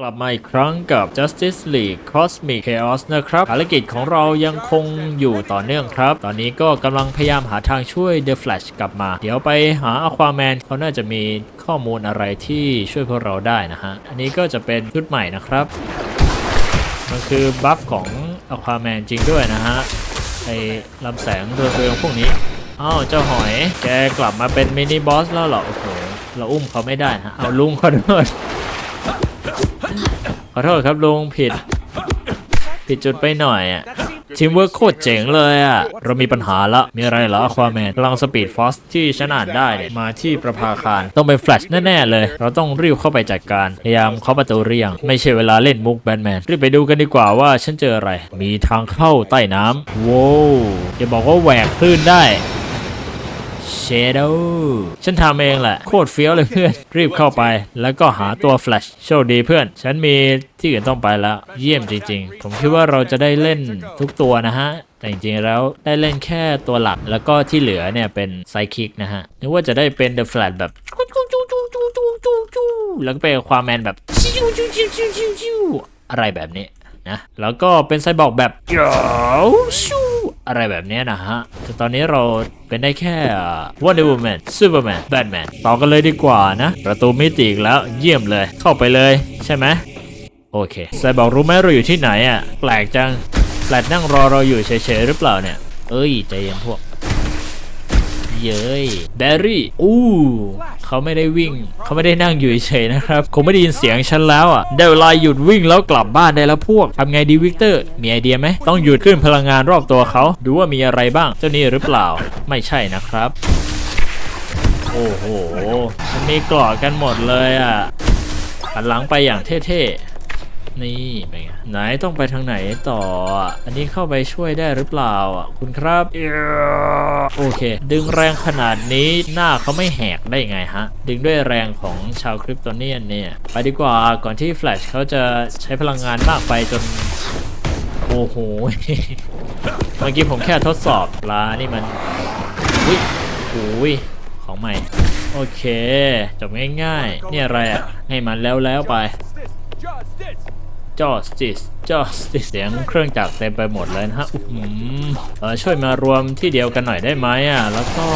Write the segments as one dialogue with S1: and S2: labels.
S1: กลับมาอีกครั้งกับ Justice League Cosmic Chaos นะครับภารกิจของเรายังคงอยู่ต่อเนื่องครับ ตอนนี้ก็กำลังพยายามหาทางช่วย The Flash กลับมา เดี๋ยวไปหา Aquaman เขาน่าจะมีข้อมูลอะไรที่ช่วยพวกเราได้นะฮะ อันนี้ก็จะเป็นชุดใหม่นะครับ มันคือบัฟของ Aquaman จริงด้วยนะฮะ ไอ้ลำแสงเรืองๆพวกนี้ อ้าว เจ้าหอย แกกลับมาเป็นมินิบอสแล้วเหรอ โอ้โห เราอุ้มเขาไม่ได้นะ เอาลุงเขอโทษ ขอโทษครับลุงผิด ผิดจุดไปหน่อยอะทีมเวิร์คโคตรเจ๋งเลยอะเรามีปัญหาละ มีอะไรเหรอควาแมนพลังสปีดฟอสที่ฉันอ่านได้เนี่ยมาที่ประภาคาร ต้องเป็นแฟลชแน่ ๆ เลย เราต้องรีบเข้าไปจัดการ พยายามเคาะประตูเรียง ไม่ใช่เวลาเล่นมุกแบทแมน รีบไปดูกันดีกว่าว่าฉันเจออะไร มีทางเข้าใต้น้ำโว้วอย่าบอกว่าแหวกคลื่นได้ เชโดฉันทำเองแหละ โคตรเฟี้ยวเลยเพื่อน รีบเข้าไป แล้วก็หาตัวแฟลชโชคดีเพื่อน ฉันมีที่อื่นต้องไปแล้ว เยี่ยมจริงๆ ผมคิดว่าเราจะได้เล่นทุกตัวนะฮะ แต่จริงๆแล้วได้เล่นแค่ตัวหลัก แล้วก็ที่เหลือเนี่ยเป็นไซคิกนะฮะ นึกว่าจะได้เป็นเดอะแฟลชแบบแล้วก็เป็นความแมนแบบอะไรแบบนี้นะ แล้วก็เป็นไซบอร์กแบบเดี๋ยว อะไรแบบนี้นะฮะ แต่ตอนนี้เราเป็นได้แค่ Wonder Woman Superman Batman ต่อกันเลยดีกว่านะ ประตูมิติอีกแล้วเยี่ยมเลย เข้าไปเลยใช่ไหมโอเคไซบอกรู้ไหมเราอยู่ที่ไหนอะ แปลกจัง แปลกนั่งรอเราอยู่เฉยๆหรือเปล่าเนี่ย เอ้ย ใจเย็นพวก เย้ยแบรรี่อู้เขาไม่ได้วิ่ง เขาไม่ได้นั่งอยู่เฉยนะครับ คงไม่ได้ยินเสียงฉันแล้วอะได้เวลาหยุดวิ่งแล้วกลับบ้านได้แล้วพวกทำไงดีวิกเตอร์ มีไอเดียไหม ต้องหยุดขึ้นพลังงานรอบตัวเขา ดูว่ามีอะไรบ้าง เจ้านี่หรือเปล่า ไม่ใช่นะครับ โอ้โห มันมีกราะกันหมดเลยอะหันหลังไปอย่างเท่ๆ นี่เป็นไงไหนต้องไปทางไหนต่อ อันนี้เข้าไปช่วยได้หรือเปล่าอะคุณครับโอเค ดึงแรงขนาดนี้หน้าเขาไม่แหกได้ไงฮะ ดึงด้วยแรงของชาวคริปโตเนียนเนี่ย ไปดีกว่าก่อนที่แฟลชเขาจะใช้พลังงานมากไปจน โอ้โห เมื่อกี้ผมแค่ทดสอบลานี่มันอุ้ยโอ้ยของใหม่ โอเค จบง่ายๆ เนี่ยอะไรอะ ให้มันแล้วแล้วไป จอสติสจอสติสเสียงเครื่องจักรเต็มไปหมดเลยนะฮะอื้อหือเออช่วยมารวมที่เดียวกันหน่อยได้ไหมอะ แล้วก็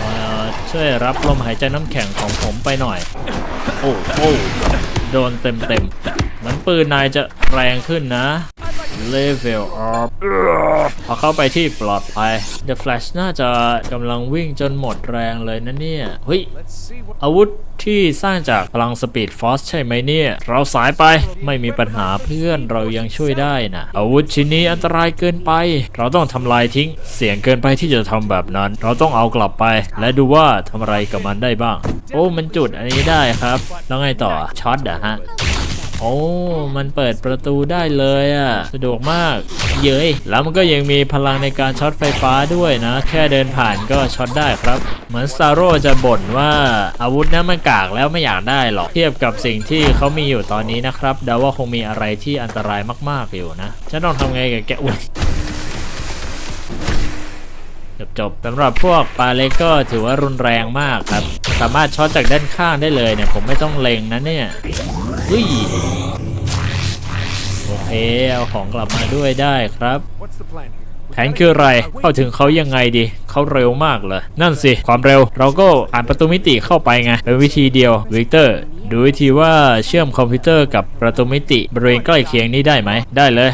S1: เออช่วยรับลมหายใจน้ำแข็งของผมไปหน่อย โอ้โอ้โดนเต็มเต็มๆเหมือนปืนนายจะแรงขึ้นนะ Level up พอเข้าไปที่ปลอดภัย The Flash น่าจะกำลังวิ่งจนหมดแรงเลยนะเนี่ย เฮ้ย อาวุธที่สร้างจากพลังสปีดฟอสใช่ไหมเนี่ย เราสายไปไม่มีปัญหาเพื่อนเรายังช่วยได้นะ อาวุธชิ้นนี้อันตรายเกินไป เราต้องทำลายทิ้ง เสี่ยงเกินไปที่จะทำแบบนั้น เราต้องเอากลับไป และดูว่าทำอะไรกับมันได้บ้าง โอ้มันจุดอันนี้ได้ครับ แล้วไงต่อช็อตอะฮะ โอ้มันเปิดประตูได้เลยอะ่ะ สะดวกมาก เย้ยแล้วมันก็ยังมีพลังในการช็อตไฟฟ้าด้วยนะ แค่เดินผ่านก็ช็อตได้ครับ เหมือนซาโร่จะบ่นว่าอาวุธนั้นมันกากแล้วไม่อยากได้หรอกเทียบกับสิ่งที่เขามีอยู่ตอนนี้นะครับเดาว่าคงมีอะไรที่อันตรายมาก ๆอยู่นะฉันต้องทำไงกับแกอุ้ยจบจบสำหรับพวกปลาเล็กก็ถือว่ารุนแรงมากครับ สามารถช็อตจากด้านข้างได้เลยเนี่ย ผมไม่ต้องเล็งนะเนี่ย เฮ้ยโอเคเอาของกลับมาด้วยได้ครับ
S2: What's the plan here?
S1: แผนคืออะไร เข้าถึงเขายังไงดี เขาเร็วมากเลย นั่นสิ ความเร็ว เราก็อ่านประตูมิติเข้าไปไง เป็นวิธีเดียว วิกเตอร์ ดูวิธีว่าเชื่อมคอมพิวเตอร์กับประตูมิติบริเวณใกล้เคียงนี้ได้ไหม ได้เลย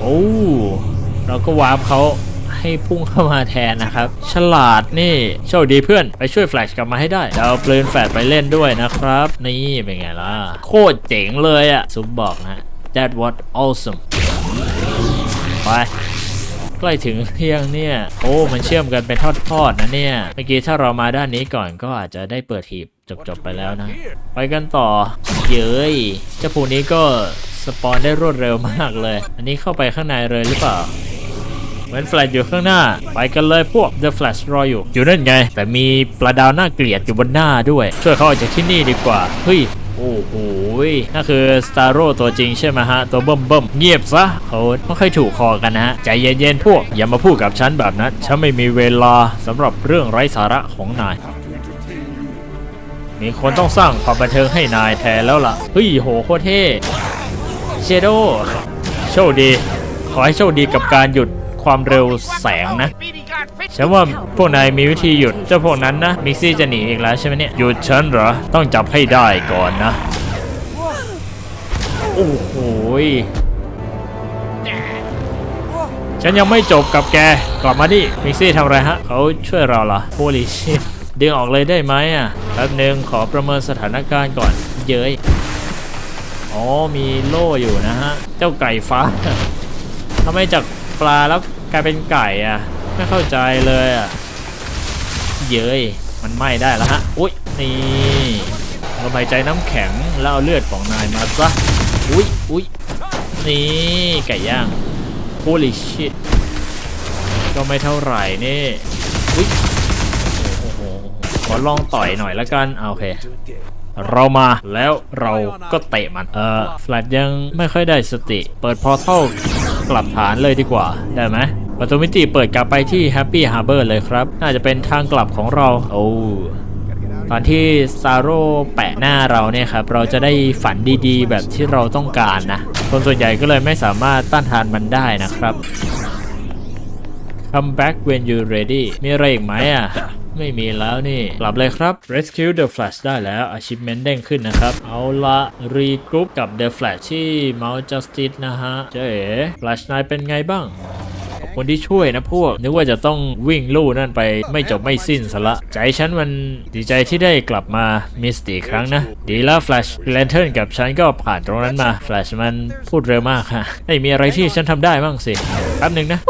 S1: โอ้ เราก็วาร์ปเขา ให้พุ่งเข้ามาแทนนะครับ ฉลาดนี่โชคดีเพื่อนไปช่วยแฟลชกลับมาให้ได้เดี๋ยวเอาปืนแฟลชไปเล่นด้วยนะครับ นี่เป็นไงล่ะ โคตรเจ๋งเลยอะซุปบอกนะ That was awesome ไปใกล้ถึงเที่ยงเนี่ย โอ้ มันเชื่อมกันเป็นทอดๆนะเนี่ย เมื่อกี้ถ้าเรามาด้านนี้ก่อนก็อาจจะได้เปิดหีบจบๆไปแล้วนะ ไปกันต่อ เย้ยเจ้าปูนี้ก็สปอนได้รวดเร็วมากเลย อันนี้เข้าไปข้างในเลยหรือเปล่า เหมือนแฟลชอยู่ข้างหน้า ไปกันเลยพวก The Flash รออยู่ อยู่นั่นไง แต่มีปลาดาวน่าเกลียดอยู่บนหน้าด้วย ช่วยเขาออกจากที่นี่ดีกว่า เฮ้ยโอ้โหยนั่นคือ Starro ตัวจริงใช่ไหมฮะ ตัวเบิ่มเบิ่มเงียบซะเขาไม่ค่อยถูกคอกันนะฮะ ใจเย็นๆพวก อย่ามาพูดกับฉันแบบนั้น ฉันไม่มีเวลาสำหรับเรื่องไร้สาระของนาย มีคนต้องสร้างความบันเทิงให้นายแทนแล้วล่ะ เฮ้ยโหโคตรเท่ เชโด โชคดี ขอให้โชคดีกับการหยุด ความเร็วแสงนะฉันว่าพวกนายมีวิธีหยุดเจ้าพวกนั้นนะมิกซี่จะหนีอีกแล้วใช่ไหมเนี่ยหยุดฉันเหรอต้องจับให้ได้ก่อนนะ โอ้โหยฉันยังไม่จบกับแกกลับมาดิมิกซี่ทำอะไรฮะเขาช่วยเราเหรอโ o ลิชิตดึงออกเลยได้ไหมอะแป๊บนึงขอประเมินสถานการณ์ก่อน เย้ยอ๋อมีโล่อยู่นะฮะ เจ้าไก่ฟ้าทำไมจากปลาแล้ว กลายเป็นไก่อะไม่เข้าใจเลยอะเย้ยมันไหม้ได้แล้วฮะอุ้ยนี่ลมหายใจน้ำแข็งแล้วเอาเลือดของนายมาซะอุ้ยอุ้ยนี่ไก่ย่าง holy shit ก็ไม่เท่าไหร่นี่อุ้ยโอ้โหขอลองต่อยหน่อยละกันอะโอเคเรามาแล้วเราก็เตะมัน เออแฟลตยังไม่ค่อยได้สติ เปิดพอเท่า กลับฐานเลยดีกว่า ได้ไหมประตูมิติเปิดกลับไปที่ Happy Harbor เลยครับ น่าจะเป็นทางกลับของเรา โอ้ตอนที่ซาโร่แปะหน้าเราเนี่ยครับ เราจะได้ฝันดีๆ แบบที่เราต้องการนะ คนส่วนใหญ่ก็เลยไม่สามารถต้านทานมันได้นะครับ Come back when you ready มีอะไรอีกไหมอะ ไม่มีแล้วนี่กลับเลยครับ Rescue the Flash ได้แล้ว Achievement เด้งขึ้นนะครับ เอาละ Regroup กับ The Flash ที่ Mount Justice นะฮะ เจ๊เอ๋ Flash นายเป็นไงบ้าง คุณที่ช่วยนะพวก นึกว่าจะต้องวิ่งลู่นั่นไปไม่จบไม่สิ้นซะละ ใจฉันมันดีใจที่ได้กลับมามิสตีครั้งนะ ดีแล้วแฟลชแลนเทิร์นกับฉันก็ผ่านตรงนั้นมาแฟลชมันพูดเร็วมากค่ะไม่มีอะไรที่ฉันทำได้บ้างสิแป๊บหนึ่งนะ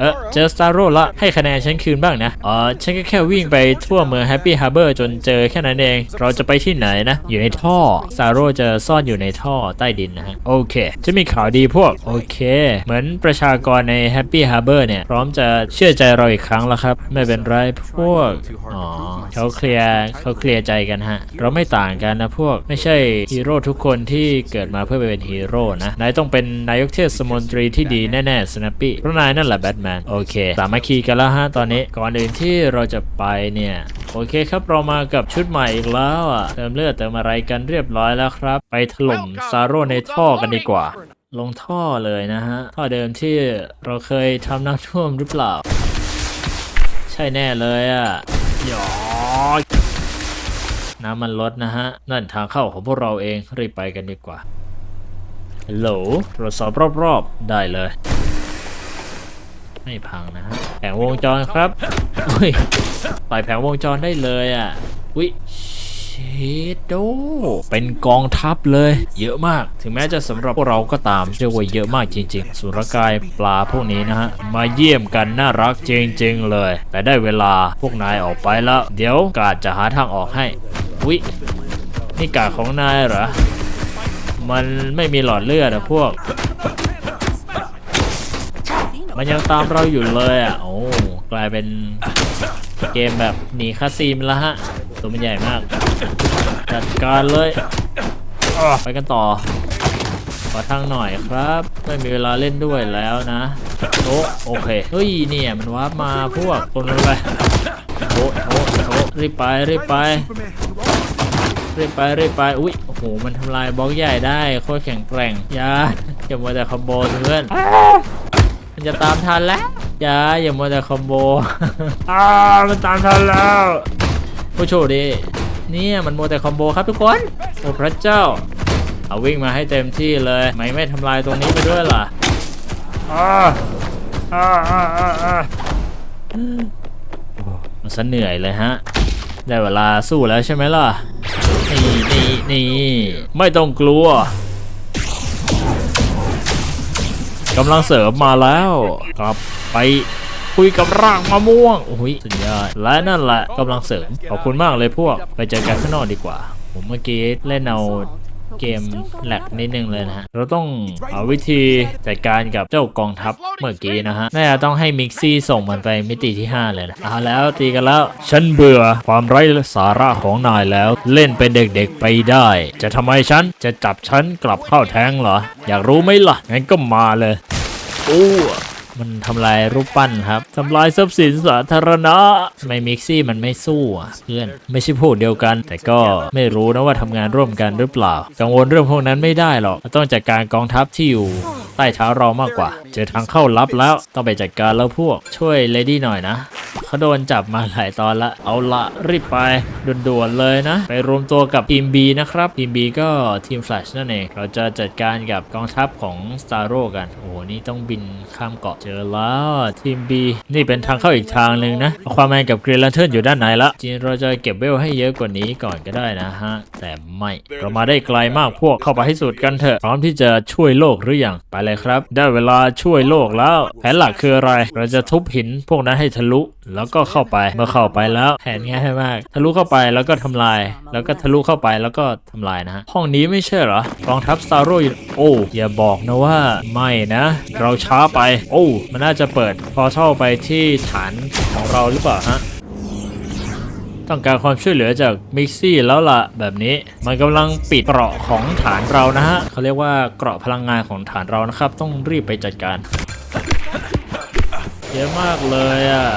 S1: เออเจอสตาร์โรละให้คะแนนฉันคืนบ้างนะอ๋อฉันก็แค่วิ่งไปทั่วเมืองแฮปปี้ฮาร์เบอร์จนเจอแค่นั้นเอง เราจะไปที่ไหนนะ อยู่ในท่อสตาร์โรจะซ่อนอยู่ในท่อใต้ดินนะฮะโอเค จะมีข่าวดีพวกโอเค เหมือนประชากรในแฮปปี้ฮาร์เบอร์เนี่ย พร้อมจะเชื่อใจเราอีกครั้งแล้วครับ ไม่เป็นไรพวก อ๋อเขาเคลียร์เขาเคลียร์ใจกันฮะ เราไม่ต่างกันนะพวกไม่ใช่ฮีโร่ทุกคนที่เกิดมาเพื่อไปเป็นฮีโร่นะ นายต้องเป็นนายกเทศมนตรีที่ดีแน่ๆสแนปปี้เพราะนายนั่นแหละแบทแมน โอเค สามัคคีกันแล้วฮะตอนนี้ก่อนอื่นที่เราจะไปเนี่ย โอเคครับเรามากับชุดใหม่อีกแล้วอะเติมเลือดเติมอะไรกันเรียบร้อยแล้วครับ ไปถล่มซาโร่ในท่อกันดีกว่า ลงท่อเลยนะฮะ ท่อเดิมที่เราเคยทำน้ำท่วมหรือเปล่า ใช่แน่เลยอะหยอน้ำมันลดนะฮะ นั่นทางเข้าของพวกเราเอง รีบไปกันดีกว่าฮัลโหลตรวจสอบรอบๆ ได้เลย ไม่พังนะฮะ แผงวงจรครับ อุ้ยปล่อยแผงวงจรได้เลยอะ อุ้ย โด เป็นกองทัพเลย เยอะมาก ถึงแม้จะสำหรับพวกเราก็ตามเรียกว่าเยอะมากจริง ๆ สุรกายปลาพวกนี้นะฮะ มาเยี่ยมกันน่ารักจริง ๆ เลย แต่ได้เวลาพวกนายออกไปแล้ว เดี๋ยวกาดจะหาทางออกให้ อุ้ยนี่กาดของนายเหรอ มันไม่มีหลอดเลือดอะพวก มันยังตามเราอยู่เลยอะโอ้กลายเป็นเกมแบบหนีคาซีนแล้วฮะ ตัวมันใหญ่มาก จัดการเลย ไปกันต่อ ขอทางหน่อยครับ ไม่มีเวลาเล่นด้วยแล้วนะโอ้โอเค เฮ้ยเนี่ยมันวาร์ปมาพวกตนไปโอ้โอ้โอ้รีบไปรีบไปรีบไปรีบไป อุ้ย โอ้โห มันทำลายบล็อกใหญ่ได้ โคตรแข็งแกร่ง อย่า อย่ามัวแต่คอมโบเพื่อน มันจะตามทันแล้ว อย่า อย่ามัวแต่คอมโบ อ้ามันตามทันแล้ว ผู้โชคดีเนี่ยมันโมแต่คอมโบครับทุกคน โอ้พระเจ้า เอาวิ่งมาให้เต็มที่เลย ไม่ไม่ทำลายตรงนี้ไปด้วยล่ะอ้าอ้าอ้าอ้าอ้ามันซะเหนื่อยเลยฮะ ได้เวลาสู้แล้วใช่ไหมล่ะ นี่นี่นี่ไม่ต้องกลัวกำลังเสริมมาแล้ว กลับไป คุยกับร่างมะม่วงโอ้ยสุดยอดและนั่นแหละกำลังเสริมขอบคุณมากเลยพวก ไปเจอกันข้างนอกดีกว่า ผมเมื่อกี้เล่นเอาเกมแหลกนิดนึงเลยนะฮะ เราต้องเอาวิธีจัดการกับเจ้ากองทัพเมื่อกี้นะฮะ น่าจะต้องให้มิกซี่ส่งมันไปมิติที่ 5 เลยนะเอาแล้วตีกันแล้ว ฉันเบื่อความไร้สาระของนายแล้ว เล่นเป็นเด็กๆไปได้ จะทำไมฉัน จะจับฉันกลับเข้าแท้งเหรอ อยากรู้ไหมล่ะ งั้นก็มาเลย โอ้ มันทำลายรูปปั้นครับทำลายทรัพย์สินสาธารณะทำไมมิกซี่มันไม่สู้อะเพื่อนไม่ใช่พวกเดียวกัน แต่ก็ไม่รู้นะว่าทำงานร่วมกันหรือเปล่า กังวลเรื่องพวกนั้นไม่ได้หรอกต้องจัดการกองทัพที่อยู่ใต้เท้าเรามากกว่า เจอทางเข้าลับแล้วต้องไปจัดการแล้วพวกช่วยเลดี้หน่อยนะเขาโดนจับมาหลายตอนละ เอาละรีบไปด่วนๆเลยนะ ไปรวมตัวกับทีม B นะครับ ทีม B ก็ทีม Flash นั่นเอง เราจะจัดการกับกองทัพของ Starro กัน โอ้โห นี่ต้องบินข้ามเกาะเจอแล้วทีม B นี่เป็นทางเข้าอีกทางหนึ่งนะความแมนกับ Green Lantern อยู่ด้านไหนละจริงเราจะเก็บเวลให้เยอะกว่านี้ก่อนก็ได้นะฮะ แต่ไม่เรามาได้ไกลมากพวกเข้าไปให้สุดกันเถอะ พร้อมที่จะช่วยโลกหรือยังไปเลยครับ ได้เวลาช่วยโลกแล้ว แผนหลักคืออะไร เราจะทุบหินพวกนั้นให้ทะลุแล้วก็เข้าไปเมื่อเข้าไปแล้วแผนง่ายมาก ทะลุเข้าไปแล้วก็ทำลาย แล้วก็ทะลุเข้าไปแล้วก็ทำลายนะฮะห้องนี้ไม่ใช่เหรอกองทัพสตาร์โร่โอ้อย่าบอกนะว่าไม่นะ เราช้าไป โอ้มันน่าจะเปิดพอเข้าไปที่ฐานของเราหรือเปล่าฮะ ต้องการความช่วยเหลือจากมิกซี่แล้วล่ะแบบนี้ มันกำลังปิดเกราะของฐานเรานะฮะเขาเรียกว่าเกราะพลังงานของฐานเรานะครับ ต้องรีบไปจัดการ เยอะมากเลยอะ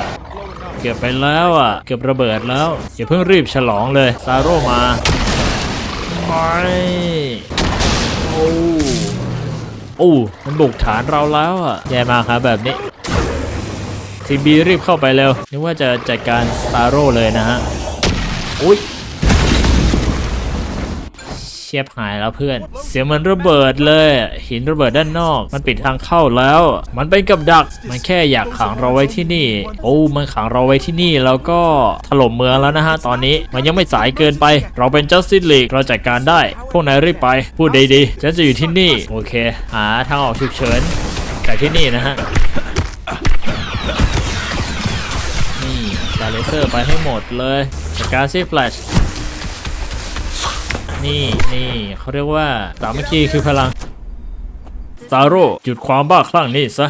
S1: เก็บไปแล้วอะ เก็บระเบิดแล้วอย่าเพิ่งรีบฉลองเลยซาโร่มาไม่ โอ้มันบุกฐานเราแล้วอะแย่มากครับแบบนี้ทีมบีรีบเข้าไปเร็วนึกว่าจะจัดการซาร์โร่เลยนะฮะอุ้ย ชียบหายแล้วเพื่อน เสียงเหมันระเบิดเลย หินระเบิดด้านนอก มันปิดทางเข้าแล้ว มันเป็นกับดัก มันแค่อยากขังเราไว้ที่นี่ โอ้มันขังเราไว้ที่นี่แล้วก็ถล่มเมืองแล้วนะฮะตอนนี้มันยังไม่สายเกินไป เราเป็น Justice League เราจัดการได้ พวกนายรีบไป พูดดีๆฉันจะอยู่ที่นี่ โอเค หาทางออกฉุกเฉินแต่ที่นี่นะฮะนี่ตาเลเซอร์ไปให้หมดเลยจากการซีแฟลช นี่นี่เขาเรียกว่าสามัคคีคือพลังซาโร่หยุดความบ้าคลั่งนี่ซะ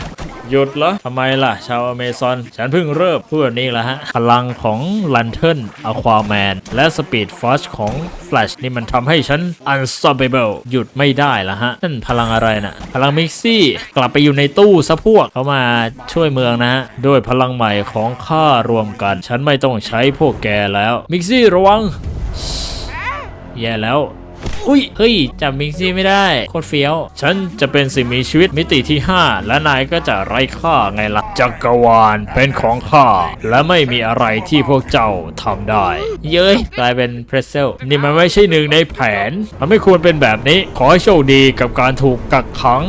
S1: หยุดเหรอทำไมล่ะ ชาวอเมซอน ฉันเพิ่งเริ่มพูดแบบนี้แหละฮะ พลังของลันเทิลอควาแมน และสปีดฟอชของ Flash นี่มันทำให้ฉัน unstoppable หยุดไม่ได้ละฮะ นั่นพลังอะไรน่ะ พลังมิกซี่ กลับไปอยู่ในตู้ซะพวก เขามาช่วยเมืองนะฮะ ด้วยพลังใหม่ของข้ารวมกัน ฉันไม่ต้องใช้พวกแกแล้ว มิกซี่ระวัง แย่แล้ว อุ้ย เฮ้ยจับมิกซี่ไม่ได้ โคตรเฟี้ยว ฉันจะเป็นสิ่งมีชีวิตมิติที่ 5 และนายก็จะไร้ค่าไงล่ะ จักรวาลเป็นของข้า และไม่มีอะไรที่พวกเจ้าทำได้ เย้ยกลายเป็นเพรสเซล นี่มันไม่ใช่หนึ่งในแผน มันไม่ควรเป็นแบบนี้ ขอให้โชคดีกับการถูกกักขัง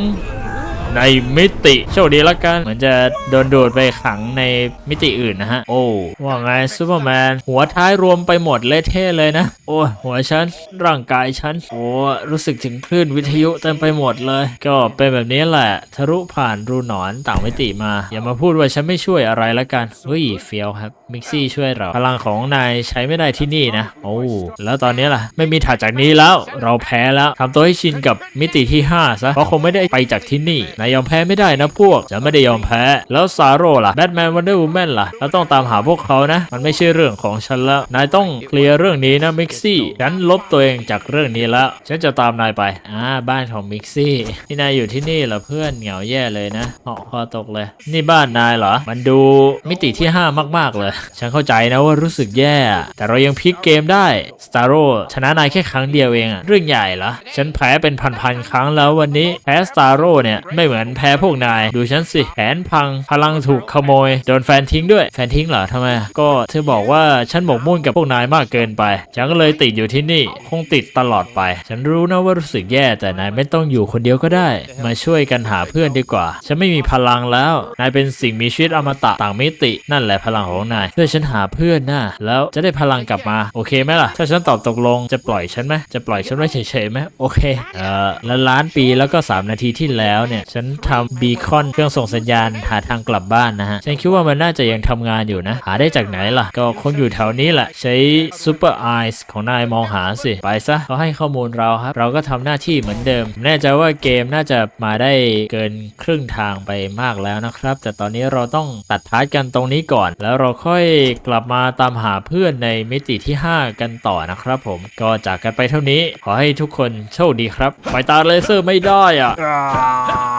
S1: ในมิติ โชคดีแล้วกันเหมือนจะโดนดูดไปขังในมิติอื่นนะฮะ โอ้ว่าไงซูเปอร์แมน หัวท้ายรวมไปหมดเละเทะเลยนะ โอ้หัวฉัน ร่างกายฉัน โอ้รู้สึกถึงคลื่นวิทยุเต็มไปหมดเลย ก็เป็นแบบนี้แหละ ทะลุผ่านรูหนอนต่างมิติมา อย่ามาพูดว่าฉันไม่ช่วยอะไรแล้วกันเฮ้ยเฟียวครับมิกซี่ช่วยเราพลังของนายใช้ไม่ได้ที่นี่นะ โอ้แล้วตอนนี้ล่ะ ไม่มีถัดจากนี้แล้วเราแพ้แล้วทำตัวให้ชินกับมิติที่ 5ซะเพราะคงไม่ได้ไปจากที่นี่นายยอมแพ้ไม่ได้นะพวก จะไม่ได้ยอมแพ้ แล้วซาโร่ล่ะแบทแมนวันเดอร์วูแมนล่ะเราต้องตามหาพวกเขานะ มันไม่ใช่เรื่องของฉันแล้ว นายต้องเคลียร์เรื่องนี้นะมิกซี่ฉันลบตัวเองจากเรื่องนี้แล้ว ฉันจะตามนายไป อ่า บ้านของมิกซี่ที่นายอยู่ที่นี่เหรอเพื่อนเหงาแย่เลยนะเหาะคอตกเลย นี่บ้านนายเหรอ มันดูมิติที่ 5 มาก ๆ เลย ฉันเข้าใจนะว่ารู้สึกแย่ แต่เรายังพลิกเกมได้ s t a r o ชนะนายแค่ครั้งเดียวเองอะเรื่องใหญ่เหรอ ฉันแพ้เป็นพันๆครั้งแล้ววันนี้แพ้ s t a r o เนี่ยไม่เหมือนแพ้พวกนาย ดูฉันสิแผนพัง พลังถูกขโมย โดนแฟนทิ้งด้วย แฟนทิ้งเหรอทำไม ก็เธอบอกว่าฉันหมกมุ่นกับพวกนายมากเกินไป ฉันก็เลยติดอยู่ที่นี่ คงติดตลอดไป ฉันรู้นะว่ารู้สึกแย่ แต่นายไม่ต้องอยู่คนเดียวก็ได้ มาช่วยกันหาเพื่อนดีกว่า ฉันไม่มีพลังแล้ว นายเป็นสิ่งมีชีวิตอมตะต่างมิติ นั่นแหละพลังของนาย ช่วยฉันหาเพื่อนนะแล้วจะได้พลังกลับมา โอเคไหมล่ะ ถ้าฉันตอบตกลง จะปล่อยฉันไหมจะปล่อยฉันไว้เฉยๆไหมโอเค เออแล้วล้านปีแล้วก็ 3 นาทีที่แล้วเนี่ยฉันทำบีคอนเครื่องส่งสัญญาณหาทางกลับบ้านนะฮะ ฉันคิดว่ามันน่าจะยังทำงานอยู่นะ หาได้จากไหนล่ะ ก็คงอยู่แถวนี้แหละ ใช้ซูเปอร์ไอส์ของนายมองหาสิ ไปซะเขาให้ข้อมูลเราครับ เราก็ทำหน้าที่เหมือนเดิม แน่ใจว่าเกมน่าจะมาได้เกินครึ่งทางไปมากแล้วนะครับ แต่ตอนนี้เราต้องตัดพาร์ทกันตรงนี้ก่อน แล้วเราค่อยกลับมาตามหาเพื่อนในมิติที่ 5 กันต่อนะครับผม ก็จากกันไปเท่านี้ ขอให้ทุกคนโชคดีครับ ไปตาเลเซอร์ไม่ได้อะ